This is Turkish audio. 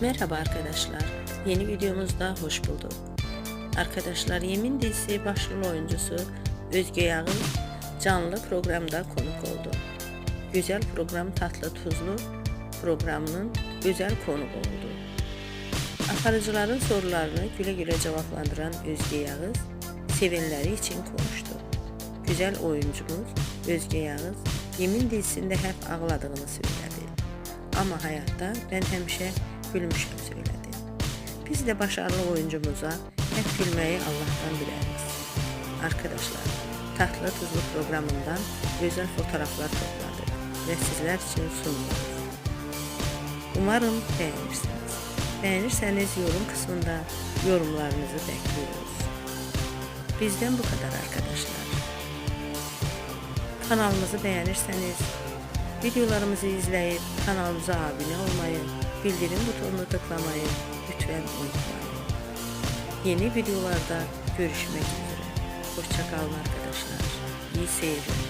Merhaba arkadaşlar. Yeni videomuzda hoş bulduk. Arkadaşlar Yemin dizisi başrol oyuncusu Özge Yağız canlı programda konuk oldu. Güzel program Tatlı Tuzlu programının güzel konuğu oldu. Aparıcıların sorularını güle güle cevaplandıran Özge Yağız sevenleri için konuştu. Güzel oyuncumuz Özge Yağız Yemin dizisinde hep ağladığını söyledi. Ama hayatta ben hemşe gülmüşüm söyledi. Biz de başarılı oyuncumuza hep gülmeyi Allah'tan dileriz. Arkadaşlar, Tatlı Tuzlu programından güzel fotoğraflar topladık ve sizler için sunuyoruz. Umarım beğenirsiniz. Beğenirseniz yorum kısmında yorumlarınızı bekliyoruz. Bizden bu kadar arkadaşlar. Kanalımızı beğenirseniz videolarımızı izleyip kanalımıza abone olmayı, bildirim butonunu tıklamayı lütfen unutmayın. Yeni videolarda görüşmek üzere. Hoşçakalın arkadaşlar. İyi seyirler.